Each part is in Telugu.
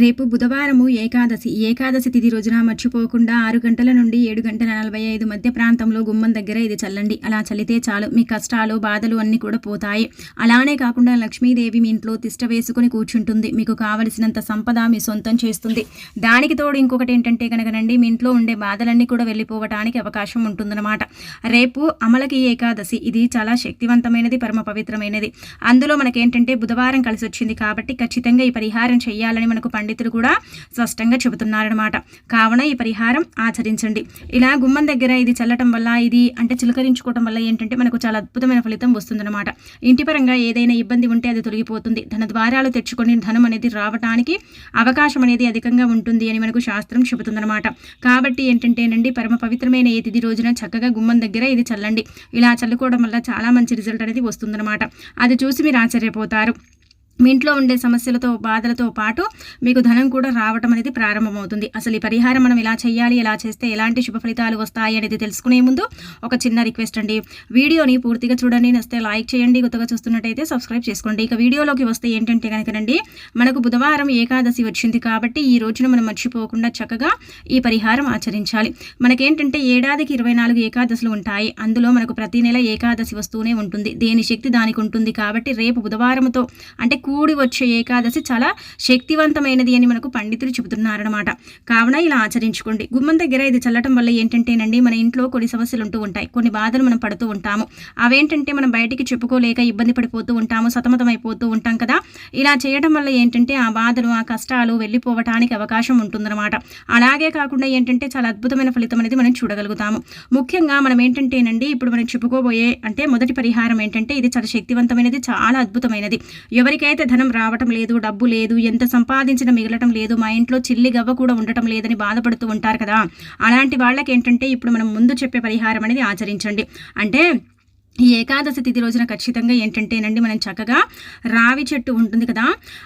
రేపు బుధవారము ఏకాదశి. ఏకాదశి తిథి రోజున మర్చిపోకుండా ఆరు గంటల నుండి ఏడు గంటల నలభై ఐదు మధ్య ప్రాంతంలో గుమ్మం దగ్గర ఇది చల్లండి. అలా చల్లితే చాలు. మీ కష్టాలు బాధలు అన్నీ కూడా పోతాయి. అలానే కాకుండా లక్ష్మీదేవి మీ ఇంట్లో తిష్ట వేసుకుని కూర్చుంటుంది. మీకు కావలసినంత సంపద మీ సొంతం చేస్తుంది. దానికి తోడు ఇంకొకటి ఏంటంటే కనుకనండి మీ ఇంట్లో ఉండే బాధలన్నీ కూడా వెళ్ళిపోవటానికి అవకాశం ఉంటుందన్నమాట. రేపు అమలకి ఏకాదశి. ఇది చాలా శక్తివంతమైనది పరమ పవిత్రమైనది. అందులో మనకేంటంటే బుధవారం కలిసి వచ్చింది కాబట్టి ఖచ్చితంగా ఈ పరిహారం చేయాలని మనకు పండితులు కూడా స్పష్టంగా చెబుతున్నారనమాట కావున ఈ పరిహారం ఆచరించండి. ఇలా గుమ్మం దగ్గర ఇది చల్లటం వల్ల ఇది అంటే చిలకరించుకోవటం వల్ల ఏంటంటే మనకు చాలా అద్భుతమైన ఫలితం వస్తుందన్నమాట. ఇంటి పరంగా ఏదైనా ఇబ్బంది ఉంటే అది తొలగిపోతుంది. ధన ద్వారాలు తెచ్చుకొని ధనం అనేది రావటానికి అవకాశం అనేది అధికంగా ఉంటుంది అని మనకు శాస్త్రం చెబుతుందన్నమాట. కాబట్టి ఏంటంటేనండి పరమ పవిత్రమైన ఏ తిథి రోజున చక్కగా గుమ్మం దగ్గర ఇది చల్లండి. ఇలా చల్లుకోవడం వల్ల చాలా మంచి రిజల్ట్ అనేది వస్తుందన్నమాట. అది చూసి మీరు ఆశ్చర్యపోతారు. మీ ఇంట్లో ఉండే సమస్యలతో బాధలతో పాటు మీకు ధనం కూడా రావటం అనేది ప్రారంభమవుతుంది. అసలు ఈ పరిహారం మనం ఎలా చేయాలి ఎలా చేస్తే ఎలాంటి శుభ ఫలితాలు వస్తాయి అనేది తెలుసుకునే ముందు ఒక చిన్న రిక్వెస్ట్ అండి. వీడియోని పూర్తిగా చూడండి నస్తే లైక్ చేయండి. కొత్తగా చూస్తున్నట్టయితే సబ్స్క్రైబ్ చేసుకోండి. ఇక వీడియోలోకి వస్తే ఏంటంటే కనుకనండి మనకు బుధవారం ఏకాదశి వచ్చింది కాబట్టి ఈ రోజున మనం మర్చిపోకుండా చక్కగా ఈ పరిహారం ఆచరించాలి. మనకేంటంటే ఏడాదికి ఇరవై నాలుగు ఏకాదశులు ఉంటాయి. అందులో మనకు ప్రతి నెల ఏకాదశి వస్తూనే ఉంటుంది. దేని శక్తి దానికి ఉంటుంది కాబట్టి రేపు బుధవారంతో అంటే కూడి వచ్చే ఏకాదశి చాలా శక్తివంతమైనది అని మనకు పండితులు చెబుతున్నారనమాట కావున ఇలా ఆచరించుకోండి. గుమ్మం దగ్గర ఇది చల్లటం వల్ల ఏంటంటేనండి మన ఇంట్లో కొన్ని సమస్యలు ఉంటూ ఉంటాయి. కొన్ని బాధలు మనం పడుతూ ఉంటాము. అవేంటంటే మనం బయటికి చెప్పుకోలేక ఇబ్బంది పడిపోతూ ఉంటాము సతమతం అయిపోతూ ఉంటాం కదా. ఇలా చేయడం వల్ల ఏంటంటే ఆ బాధలు ఆ కష్టాలు వెళ్ళిపోవటానికి అవకాశం ఉంటుందన్నమాట. అలాగే కాకుండా ఏంటంటే చాలా అద్భుతమైన ఫలితం అనేది మనం చూడగలుగుతాము. ముఖ్యంగా మనం ఏంటంటేనండి ఇప్పుడు మనం చెప్పుకోబోయే అంటే మొదటి పరిహారం ఏంటంటే ఇది చాలా శక్తివంతమైనది చాలా అద్భుతమైనది. ఎవరికైనా అయితే ధనం రావటం లేదు డబ్బు లేదు ఎంత సంపాదించిన మిగలటం లేదు మా ఇంట్లో చిల్లి గవ్వ కూడా ఉండటం లేదని బాధపడుతూ ఉంటారు కదా. అలాంటి వాళ్ళకి ఏంటంటే ఇప్పుడు మనం ముందు చెప్పే పరిహారం అనేది ఆచరించండి. అంటే ఈ ఏకాదశి తిథి రోజున ఖచ్చితంగా ఏంటంటేనండి మనం చక్కగా రావి చెట్టు ఉంటుంది కదా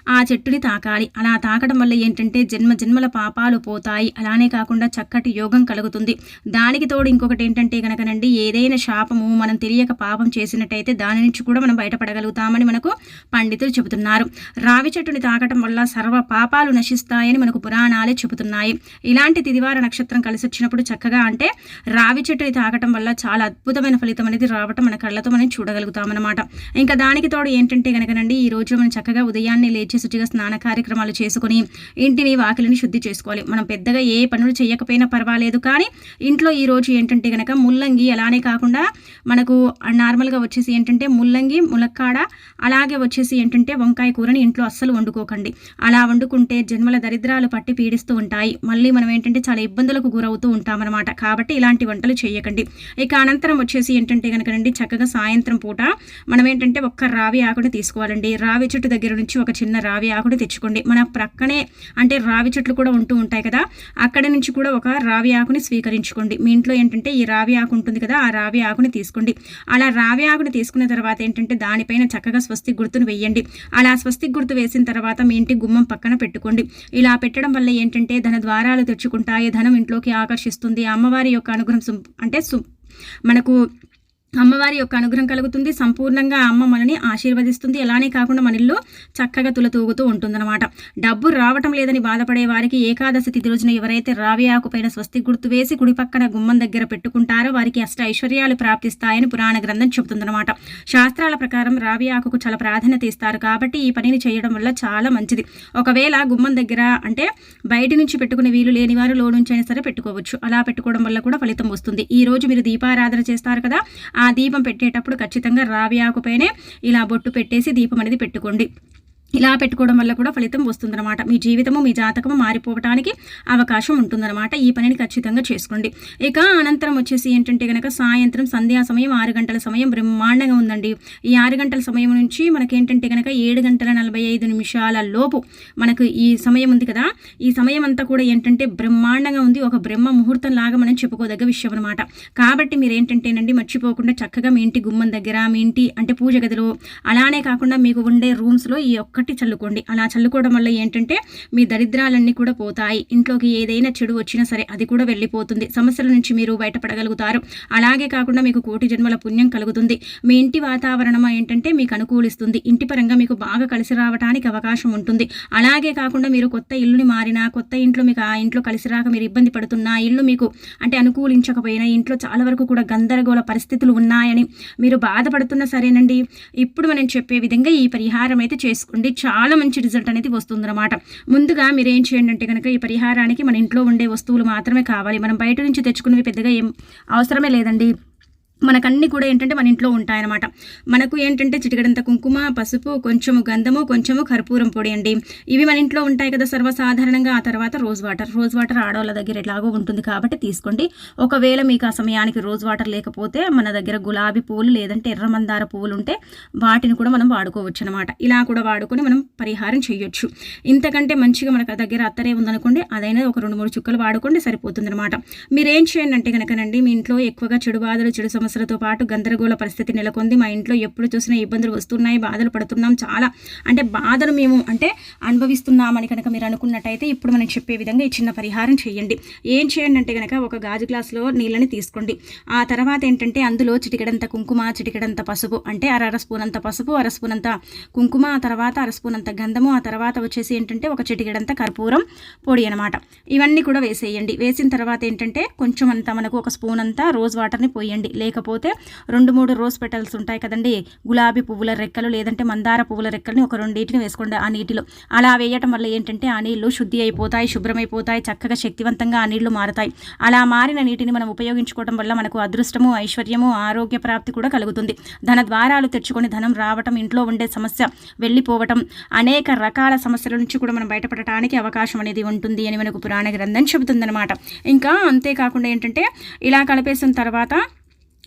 ఆ చెట్టుని తాకాలి. అలా తాకడం వల్ల ఏంటంటే జన్మ జన్మల పాపాలు పోతాయి. అలానే కాకుండా చక్కటి యోగం కలుగుతుంది. దానికి తోడు ఇంకొకటి ఏంటంటే కనుకనండి ఏదైనా శాపము మనం తెలియక పాపం చేసినట్టయితే దాని నుంచి కూడా మనం బయటపడగలుగుతామని మనకు పండితులు చెబుతున్నారు. రావి చెట్టుని తాకటం వల్ల సర్వ పాపాలు నశిస్తాయని మనకు పురాణాలే చెబుతున్నాయి. ఇలాంటి తిదివార నక్షత్రం కలిసి వచ్చినప్పుడు చక్కగా అంటే రావి చెట్టుని తాకటం వల్ల చాలా అద్భుతమైన ఫలితం అనేది రావటం మన కళ్ళతో మనం చూడగలుగుతామన్నమాట. ఇంకా దానికి తోడు ఏంటంటే కనుకనండి ఈ రోజు మనం చక్కగా ఉదయాన్నే లేచి శుచిగా స్నాన కార్యక్రమాలు చేసుకుని ఇంటిని వాకిలిని శుద్ధి చేసుకోవాలి. మనం పెద్దగా ఏ పనులు చేయకపోయినా పర్వాలేదు కానీ ఇంట్లో ఈ రోజు ఏంటంటే కనుక ముల్లంగి అలానే కాకుండా మనకు నార్మల్గా వచ్చేసి ఏంటంటే ముల్లంగి ములక్కాడ అలాగే వచ్చేసి ఏంటంటే వంకాయ కూరని ఇంట్లో అస్సలు వండుకోకండి. అలా వండుకుంటే జన్మల దరిద్రాలు పట్టి పీడిస్తూ ఉంటాయి. మళ్ళీ మనం ఏంటంటే చాలా ఇబ్బందులకు గురవుతూ ఉంటామన్నమాట. కాబట్టి ఇలాంటి వంటలు చేయకండి. ఇక అనంతరం వచ్చేసి ఏంటంటే కనుకనండి చక్కగా సాయంత్రం పూట మనం ఏంటంటే ఒక్క రావి ఆకుని తీసుకోవాలండి. రావి చెట్టు దగ్గర నుంచి ఒక చిన్న రావి ఆకుని తెచ్చుకోండి. మన ప్రక్కనే అంటే రావి చెట్లు కూడా ఉంటూ ఉంటాయి కదా అక్కడ నుంచి కూడా ఒక రావి ఆకుని స్వీకరించుకోండి. మీ ఇంట్లో ఏంటంటే ఈ రావి ఆకు ఉంటుంది కదా ఆ రావి ఆకుని తీసుకోండి. అలా రావి ఆకుని తీసుకున్న తర్వాత ఏంటంటే దానిపైన చక్కగా స్వస్తి గుర్తును వేయండి అలా స్వస్తి గుర్తు వేసిన తర్వాత మీ ఇంటి గుమ్మం పక్కన పెట్టుకోండి. ఇలా పెట్టడం వల్ల ఏంటంటే ధన ద్వారాలు తెచ్చుకుంటాయి ధనం ఇంట్లోకి ఆకర్షిస్తుంది. అమ్మవారి యొక్క అనుగ్రహం అంటే మనకు అమ్మవారి యొక్క అనుగ్రహం కలుగుతుంది. సంపూర్ణంగా అమ్మ మనని ఆశీర్వదిస్తుంది. అలానే కాకుండా మన ఇల్లు చక్కగా తులతూగుతూ ఉంటుందన్నమాట. డబ్బు రావటం లేదని బాధపడే వారికి ఏకాదశి తిథి రోజున ఎవరైతే రావి ఆకుపైన స్వస్తి గుర్తు వేసి కుడి పక్కన గుమ్మం దగ్గర పెట్టుకుంటారో వారికి అష్ట ఐశ్వర్యాలు ప్రాప్తిస్తాయని పురాణ గ్రంథం చెబుతుందన్నమాట. శాస్త్రాల ప్రకారం రావి ఆకుకు చాలా ప్రాధాన్యత ఇస్తారు కాబట్టి ఈ పనిని చేయడం వల్ల చాలా మంచిది. ఒకవేళ గుమ్మం దగ్గర అంటే బయట నుంచి పెట్టుకునే వీలు లేని వారు లో నుంచి అయినా సరే పెట్టుకోవచ్చు. అలా పెట్టుకోవడం వల్ల కూడా ఫలితం వస్తుంది. ఈ రోజు మీరు దీపారాధన చేస్తారు కదా ఆ దీపం పెట్టేటప్పుడు ఖచ్చితంగా రావి ఆకుపైనే ఇలా బొట్టు పెట్టేసి దీపం అనేది పెట్టుకోండి. ఇలా పెట్టుకోవడం వల్ల కూడా ఫలితం వస్తుందన్నమాట. మీ జీవితము మీ జాతకము మారిపోవటానికి అవకాశం ఉంటుందన్నమాట. ఈ పనిని ఖచ్చితంగా చేసుకోండి. ఇక అనంతరం వచ్చేసి ఏంటంటే కనుక సాయంత్రం సంధ్యా సమయం ఆరు గంటల సమయం బ్రహ్మాండంగా ఉందండి. ఈ ఆరు గంటల సమయం నుంచి మనకేంటంటే కనుక ఏడు గంటల నలభై ఐదు నిమిషాల లోపు మనకు ఈ సమయం ఉంది కదా. ఈ సమయం అంతా కూడా ఏంటంటే బ్రహ్మాండంగా ఉంది. ఒక బ్రహ్మ ముహూర్తం లాగా మనం చెప్పుకోదగ్గ విషయం అనమాట కాబట్టి మీరు ఏంటంటేనండి మర్చిపోకుండా చక్కగా మీ ఇంటి గుమ్మం దగ్గర మీ ఇంటి అంటే పూజ గదిలో అలానే కాకుండా మీకు ఉండే రూమ్స్లో ఈ యొక్క ఒక్కటి చల్లుకోండి. అలా చల్లుకోవడం వల్ల ఏంటంటే మీ దరిద్రాలన్నీ కూడా పోతాయి. ఇంట్లోకి ఏదైనా చెడు వచ్చినా సరే అది కూడా వెళ్ళిపోతుంది. సమస్యల నుంచి మీరు బయటపడగలుగుతారు. అలాగే కాకుండా మీకు కోటి జన్మల పుణ్యం కలుగుతుంది. మీ ఇంటి వాతావరణం ఏంటంటే మీకు అనుకూలిస్తుంది. ఇంటి పరంగా మీకు బాగా కలిసి రావడానికి అవకాశం ఉంటుంది. అలాగే కాకుండా మీరు కొత్త ఇల్లుని మారినా కొత్త ఇంట్లో మీకు ఆ ఇంట్లో కలిసి రాక మీరు ఇబ్బంది పడుతున్నా ఇల్లు మీకు అంటే అనుకూలించకపోయినా ఇంట్లో చాలా వరకు కూడా గందరగోళ పరిస్థితులు ఉన్నాయని మీరు బాధపడుతున్నా సరేనండి. ఇప్పుడు మనం చెప్పే విధంగా ఈ పరిహారం అయితే చేసుకోండి. చాలా మంచి రిజల్ట్ అనేది వస్తుందన్నమాట. ముందుగా మీరు ఏం చేయండి అంటే కనుక ఈ పరిహారానికి మన ఇంట్లో ఉండే వస్తువులు మాత్రమే కావాలి. మనం బయట నుంచి తెచ్చుకునేవి పెద్దగా ఏం అవసరమే లేదండి. మనకన్నీ కూడా ఏంటంటే మన ఇంట్లో ఉంటాయన్నమాట. మనకు ఏంటంటే చిటికడంత కుంకుమ పసుపు కొంచెము గంధము కొంచెము కర్పూరం పొడి అండి. ఇవి మన ఇంట్లో ఉంటాయి కదా సర్వసాధారణంగా. ఆ తర్వాత రోజ్ వాటర్. రోజ్ వాటర్ ఆడవాళ్ళ దగ్గర ఎలాగో ఉంటుంది కాబట్టి తీసుకోండి. ఒకవేళ మీకు ఆ సమయానికి రోజ్ వాటర్ లేకపోతే మన దగ్గర గులాబీ పువ్వులు లేదంటే ఎర్ర మందార పువ్వులు ఉంటే వాటిని కూడా మనం వాడుకోవచ్చు అనమాట ఇలా కూడా వాడుకొని మనం పరిహారం చేయొచ్చు. ఇంతకంటే మంచిగా మనకు దగ్గర అత్తరే ఉందనుకోండి అదైనా ఒక రెండు మూడు చుక్కలు వాడుకోండి సరిపోతుంది అనమాట మీరు ఏం చేయండి అంటే కనుకనండి మీ ఇంట్లో ఎక్కువగా చెడు బాధలు చెడు సమస్యలతో పాటు గందరగోళ పరిస్థితి నెలకొంది. మా ఇంట్లో ఎప్పుడు చూసినా ఇబ్బందులు వస్తున్నాయి బాధలు పడుతున్నాం చాలా. అంటే బాధలు మేము అంటే అనుభవిస్తున్నామని కనుక మీరు అనుకున్నట్టయితే ఇప్పుడు మనం చెప్పే విధంగా ఈ చిన్న పరిహారం చేయండి. ఏం చేయండి అంటే కనుక ఒక గాజు గ్లాసులో నీళ్ళని తీసుకోండి. ఆ తర్వాత ఏంటంటే అందులో చిటికెడంత కుంకుమ చిటికెడంత పసుపు అంటే అర అర స్పూన్ అంత పసుపు అర స్పూన్ అంత కుంకుమ ఆ తర్వాత అర స్పూన్ అంత గంధము ఆ తర్వాత వచ్చేసి ఏంటంటే ఒక చిటికెడంత కర్పూరం పొడి అనమాట ఇవన్నీ కూడా వేసేయండి. వేసిన తర్వాత ఏంటంటే కొంచెం అంతా మనకు ఒక స్పూన్ అంతా రోజ్ వాటర్ని పోయండి. లేక లేకపోతే రెండు మూడు రోజ్ పెటల్స్ ఉంటాయి కదండి. గులాబీ పువ్వుల రెక్కలు లేదంటే మందార పువ్వుల రెక్కల్ని ఒక రెండింటిని వేసుకోండి ఆ నీటిలో. అలా వేయటం వల్ల ఏంటంటే ఆ నీళ్ళు శుద్ధి అయిపోతాయి శుభ్రమైపోతాయి చక్కగా శక్తివంతంగా ఆ నీళ్ళు మారుతాయి. అలా మారిన నీటిని మనం ఉపయోగించుకోవడం వల్ల మనకు అదృష్టము ఐశ్వర్యము ఆరోగ్య ప్రాప్తి కూడా కలుగుతుంది. ధన ద్వారాలు తెచ్చుకొని ధనం రావటం ఇంట్లో ఉండే సమస్య వెళ్ళిపోవటం అనేక రకాల సమస్యల నుంచి కూడా మనం బయటపడటానికి అవకాశం అనేది ఉంటుంది అని మనకు పురాణ గ్రంథం చెబుతుందన్నమాట. ఇంకా అంతేకాకుండా ఏంటంటే ఇలా కలిపేసిన తర్వాత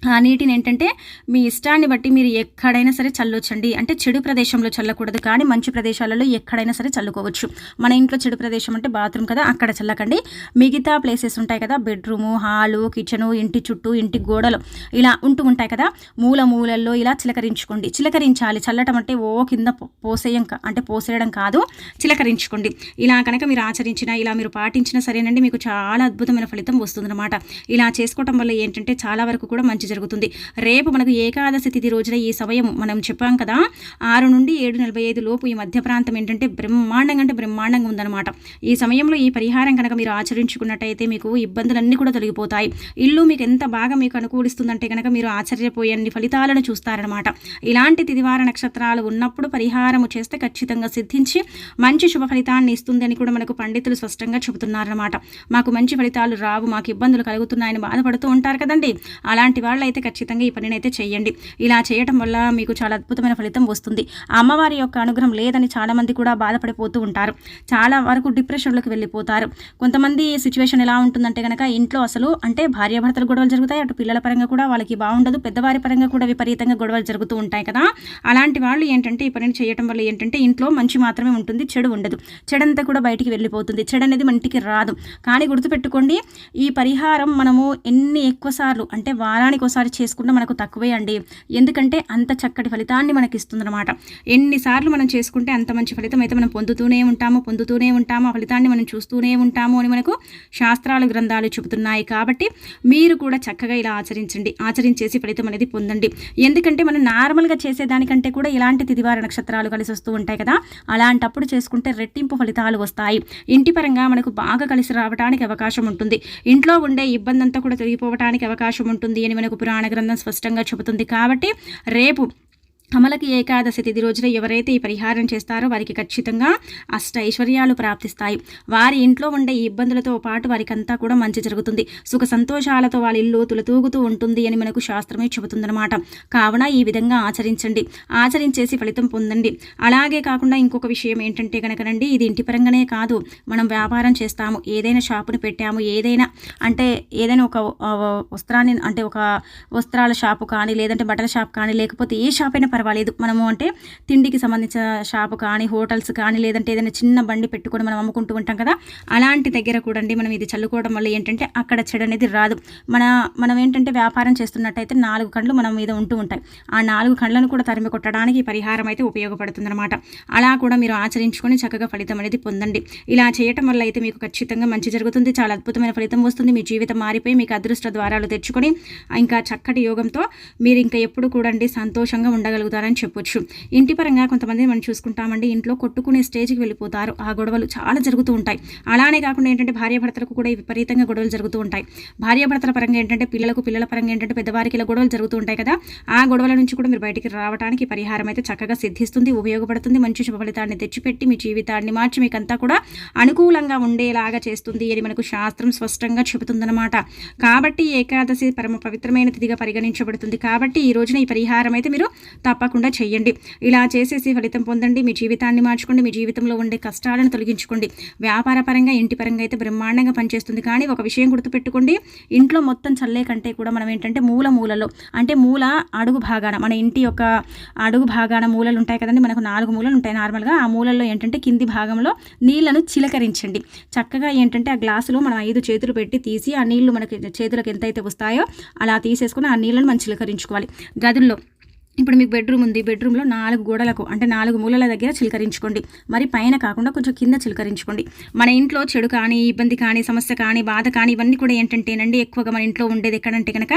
ఆ నీటిని ఏంటంటే మీ ఇష్టాన్ని బట్టి మీరు ఎక్కడైనా సరే చల్లొచ్చండి. అంటే చెడు ప్రదేశంలో చల్లకూడదు కానీ మంచి ప్రదేశాలలో ఎక్కడైనా సరే చల్లుకోవచ్చు. మన ఇంట్లో చెడు ప్రదేశం అంటే బాత్రూమ్ కదా అక్కడ చల్లకండి. మిగతా ప్లేసెస్ ఉంటాయి కదా బెడ్రూము హాలు కిచెను ఇంటి చుట్టూ ఇంటి గోడలు ఇలా ఉంటూ ఉంటాయి కదా మూల మూలల్లో ఇలా చిలకరించుకోండి. చిలకరించాలి. చల్లటం అంటే ఓ కింద పోసేయం అంటే పోసేయడం కాదు చిలకరించుకోండి. ఇలా కనుక మీరు ఆచరించిన ఇలా మీరు పాటించినా సరేనండి మీకు చాలా అద్భుతమైన ఫలితం వస్తుందన్నమాట. ఇలా చేసుకోవటం వల్ల ఏంటంటే చాలా వరకు కూడా మంచి జరుగుతుంది. రేపు మనకు ఏకాదశి తిథి రోజున ఈ సమయం మనం చెప్పాం కదా ఆరు నుండి ఏడు నలభై ఐదు లోపు ఈ మధ్య ప్రాంతం ఏంటంటే బ్రహ్మాండంగా అంటే బ్రహ్మాండంగా ఉందన్నమాట. ఈ సమయంలో ఈ పరిహారం కనుక మీరు ఆచరించుకున్నట్టయితే మీకు ఇబ్బందులన్నీ కూడా తొలగిపోతాయి. ఇల్లు మీకు ఎంత బాగా మీకు అనుకూలిస్తుందంటే కనుక మీరు ఆశ్చర్యపోయే అన్ని ఫలితాలను చూస్తారనమాట ఇలాంటి తిదివార నక్షత్రాలు ఉన్నప్పుడు పరిహారము చేస్తే ఖచ్చితంగా సిద్ధించి మంచి శుభ ఫలితాన్ని ఇస్తుందని కూడా మనకు పండితులు స్పష్టంగా చెబుతున్నారనమాట మాకు మంచి ఫలితాలు రావు మాకు ఇబ్బందులు కలుగుతున్నాయని బాధపడుతూ ఉంటారు కదండి. అలాంటి వాళ్ళు అయితే ఖచ్చితంగా ఈ పనిని అయితే చేయండి ఇలా చేయటం వల్ల మీకు చాలా అద్భుతమైన ఫలితం వస్తుంది. అమ్మవారి యొక్క అనుగ్రహం లేదని చాలామంది కూడా బాధపడిపోతూ ఉంటారు. చాలా వరకు డిప్రెషన్లోకి వెళ్ళిపోతారు. కొంతమంది సిచ్యువేషన్ ఎలా ఉంటుందంటే కనుక ఇంట్లో అసలు అంటే భార్యాభర్తలు గొడవలు జరుగుతాయి. అటు పిల్లల పరంగా కూడా వాళ్ళకి బాగుండదు. పెద్దవారి పరంగా కూడా విపరీతంగా గొడవలు జరుగుతూ ఉంటాయి కదా. అలాంటి వాళ్ళు ఏంటంటే ఈ పనిని చేయటం వల్ల ఏంటంటే ఇంట్లో మంచి మాత్రమే ఉంటుంది చెడు ఉండదు. చెడంతా కూడా బయటికి వెళ్ళిపోతుంది. చెడు అనేది మన ఇంటికి రాదు. కానీ గుర్తుపెట్టుకోండి ఈ పరిహారం మనము ఎన్ని ఎక్కువ సార్లు అంటే వారానికి ఒకసారి చేసుకుంటే మనకు తక్కువే అండి. ఎందుకంటే అంత చక్కటి ఫలితాన్ని మనకి ఇస్తుందన్నమాట ఎన్నిసార్లు మనం చేసుకుంటే అంత మంచి ఫలితం అయితే మనం పొందుతూనే ఉంటాము పొందుతూనే ఉంటాము ఆ ఫలితాన్ని మనం చూస్తూనే ఉంటాము అని మనకు శాస్త్రాలు గ్రంథాలు చెబుతున్నాయి కాబట్టి మీరు కూడా చక్కగా ఇలా ఆచరించండి. ఆచరించేసి ఫలితం అనేది పొందండి. ఎందుకంటే మనం నార్మల్గా చేసేదానికంటే కూడా ఇలాంటి తిదివార నక్షత్రాలు కలిసి వస్తూ ఉంటాయి కదా అలాంటప్పుడు చేసుకుంటే రెట్టింపు ఫలితాలు వస్తాయి. ఇంటి పరంగా మనకు బాగా కలిసి రావడానికి అవకాశం ఉంటుంది. ఇంట్లో ఉండే ఇబ్బంది అంతా కూడా తొలగిపోవడానికి అవకాశం ఉంటుంది అని మనకు పురాణ గ్రంథం స్పష్టంగా చెబుతుంది కాబట్టి రేపు అమలకి ఏకాదశి తిథి రోజున ఎవరైతే ఈ పరిహారం చేస్తారో వారికి ఖచ్చితంగా అష్ట ఐశ్వర్యాలు ప్రాప్తిస్తాయి. వారి ఇంట్లో ఉండే ఈ ఇబ్బందులతో పాటు వారికి అంతా కూడా మంచి జరుగుతుంది. సుఖ సంతోషాలతో వాళ్ళ ఇల్లు తులతూగుతూ ఉంటుంది అని మనకు శాస్త్రమే చెబుతుందన్నమాట. కావున ఈ విధంగా ఆచరించండి. ఆచరించేసి ఫలితం పొందండి. అలాగే కాకుండా ఇంకొక విషయం ఏంటంటే కనుకనండి ఇది ఇంటి పరంగానే కాదు. మనం వ్యాపారం చేస్తాము. ఏదైనా షాపుని పెట్టాము. ఏదైనా అంటే ఏదైనా ఒక వస్త్రాన్ని అంటే ఒక వస్త్రాల షాపు కానీ లేదంటే బట్టల షాప్ కానీ లేకపోతే ఏ షాప్ అయినా పర్వాలేదు. మనము అంటే తిండికి సంబంధించిన షాపు కానీ హోటల్స్ కానీ లేదంటే ఏదైనా చిన్న బండి పెట్టుకొని మనం అమ్ముకుంటూ ఉంటాం కదా అలాంటి దగ్గర కూడా అండి మనం ఇది చల్లుకోవడం వల్ల ఏంటంటే అక్కడ చెడు అనేది రాదు. మన మనం ఏంటంటే వ్యాపారం చేస్తున్నట్టయితే నాలుగు కండ్లు మన మీద ఉంటూ ఉంటాయి. ఆ నాలుగు కండ్లను కూడా తరిమి కొట్టడానికి పరిహారం అయితే ఉపయోగపడుతుందన్నమాట. అలా కూడా మీరు ఆచరించుకొని చక్కగా ఫలితం అనేది పొందండి. ఇలా చేయటం వల్ల అయితే మీకు ఖచ్చితంగా మంచి జరుగుతుంది. చాలా అద్భుతమైన ఫలితం వస్తుంది. మీ జీవితం మారిపోయి మీకు అదృష్ట ద్వారాలు తెచ్చుకొని ఇంకా చక్కటి యోగంతో మీరు ఇంకా ఎప్పుడు కూడా సంతోషంగా ఉండగలుగుతారు. ఉండగలుగుతారని చెప్పొచ్చు. ఇంటి పరంగా కొంతమంది మనం చూసుకుంటామండి ఇంట్లో కొట్టుకునే స్టేజ్కి వెళ్ళిపోతారు. ఆ గొడవలు చాలా జరుగుతూ ఉంటాయి. అలానే కాకుండా ఏంటంటే భార్యాభర్తలకు కూడా విపరీతంగా గొడవలు జరుగుతూ ఉంటాయి. భార్యాభర్తల పరంగా ఏంటంటే పిల్లలకు పిల్లల పరంగా ఏంటంటే పెద్దవారికి ఇలా గొడవలు జరుగుతూ ఉంటాయి కదా ఆ గొడవల నుంచి కూడా మీరు బయటికి రావడానికి పరిహారం అయితే చక్కగా సిద్ధిస్తుంది ఉపయోగపడుతుంది మంచి శుభ ఫలితాన్ని తెచ్చిపెట్టి మీ జీవితాన్ని మార్చి మీకంతా కూడా అనుకూలంగా ఉండేలాగా చేస్తుంది అని మనకు శాస్త్రం స్పష్టంగా చెబుతుందన్నమాట. కాబట్టి ఏకాదశి పరమ పవిత్రమైన తిథిగా పరిగణించబడుతుంది. కాబట్టి ఈ రోజున ఈ పరిహారం అయితే మీరు తప్పకుండా చేయండి ఇలా చేసేసి ఫలితం పొందండి. మీ జీవితాన్ని మార్చుకోండి. మీ జీవితంలో ఉండే కష్టాలను తొలగించుకోండి. వ్యాపార పరంగా ఇంటి పరంగా అయితే బ్రహ్మాండంగా పనిచేస్తుంది. కానీ ఒక విషయం గుర్తుపెట్టుకోండి. ఇంట్లో మొత్తం చల్లే కంటే కూడా మనం ఏంటంటే మూల మూలలో అంటే మూల అడుగు భాగాన మన ఇంటి యొక్క అడుగు భాగాన మూలలు ఉంటాయి కదండి. మనకు నాలుగు మూలలు ఉంటాయి నార్మల్గా. ఆ మూలల్లో ఏంటంటే కింది భాగంలో నీళ్ళను చిలకరించండి. చక్కగా ఏంటంటే ఆ గ్లాసులో మనం ఐదు చేతులు పెట్టి తీసి ఆ నీళ్ళు మనకి చేతులకు ఎంతైతే వస్తాయో అలా తీసేసుకుని ఆ నీళ్ళను మనం చిలకరించుకోవాలి. గదుల్లో ఇప్పుడు మీకు బెడ్రూమ్ ఉంది. బెడ్రూమ్లో నాలుగు గోడలకు అంటే నాలుగు మూలల దగ్గర చిలకరించుకోండి. మరి పైన కాకుండా కొంచెం కింద చిలకరించుకోండి. మన ఇంట్లో చెడు కానీ ఇబ్బంది కానీ సమస్య కానీ బాధ కానీ ఇవన్నీ కూడా ఏంటంటేనండి ఎక్కువగా మన ఇంట్లో ఉండేది ఎక్కడంటే కనుక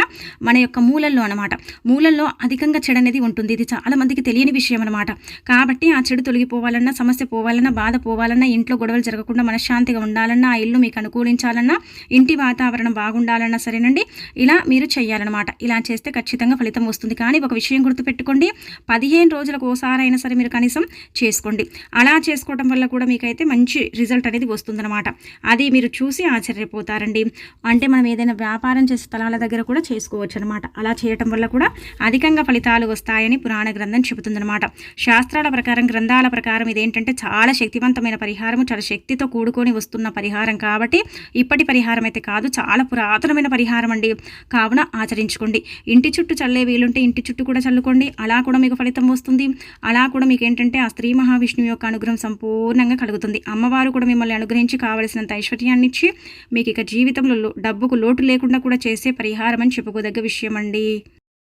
మన యొక్క మూలల్లో అనమాట మూలల్లో అధికంగా చెడు అనేది ఉంటుంది. ఇది చాలా మందికి తెలియని విషయం అనమాట కాబట్టి ఆ చెడు తొలగిపోవాలన్నా సమస్య పోవాలన్నా బాధ పోవాలన్నా ఇంట్లో గొడవలు జరగకుండా మనశ్శాంతిగా ఉండాలన్నా ఆ ఇల్లు మీకు అనుకూలించాలన్నా ఇంటి వాతావరణం బాగుండాలన్నా సరేనండి. ఇలా మీరు చేయాలన్నమాట ఇలా చేస్తే ఖచ్చితంగా ఫలితం వస్తుంది. కానీ ఒక విషయం గుర్తుపెట్టి పెట్టుకోండి. పదిహేను రోజులకు ఓసారైనా సరే మీరు కనీసం చేసుకోండి. అలా చేసుకోవడం వల్ల కూడా మీకైతే మంచి రిజల్ట్ అనేది వస్తుందన్నమాట. అది మీరు చూసి ఆశ్చర్యపోతారండి. అంటే మనం ఏదైనా వ్యాపారం చేసే స్థలాల దగ్గర కూడా చేసుకోవచ్చు అనమాట అలా చేయటం వల్ల కూడా అధికంగా ఫలితాలు వస్తాయని పురాణ గ్రంథం చెబుతుందన్నమాట. శాస్త్రాల ప్రకారం గ్రంథాల ప్రకారం ఇదేంటంటే చాలా శక్తివంతమైన పరిహారము. చాలా శక్తితో కూడుకొని వస్తున్న పరిహారం కాబట్టి ఇప్పటి పరిహారం అయితే కాదు. చాలా పురాతనమైన పరిహారం అండి కావున ఆచరించుకోండి. ఇంటి చుట్టూ చల్లే వీలుంటే ఇంటి చుట్టూ కూడా చల్లుకోండి. అలా కూడా మీకు ఫలితం వస్తుంది. అలా కూడా మీకు ఏంటంటే ఆ స్త్రీ మహావిష్ణువు యొక్క అనుగ్రహం సంపూర్ణంగా కలుగుతుంది. అమ్మవారు కూడా మిమ్మల్ని అనుగ్రహించి కావలసినంత ఐశ్వర్యాన్ని ఇచ్చి మీకు ఇక జీవితంలో డబ్బుకు లోటు లేకుండా కూడా చేసే పరిహారం అని చెప్పుకోదగ్గ విషయం అండి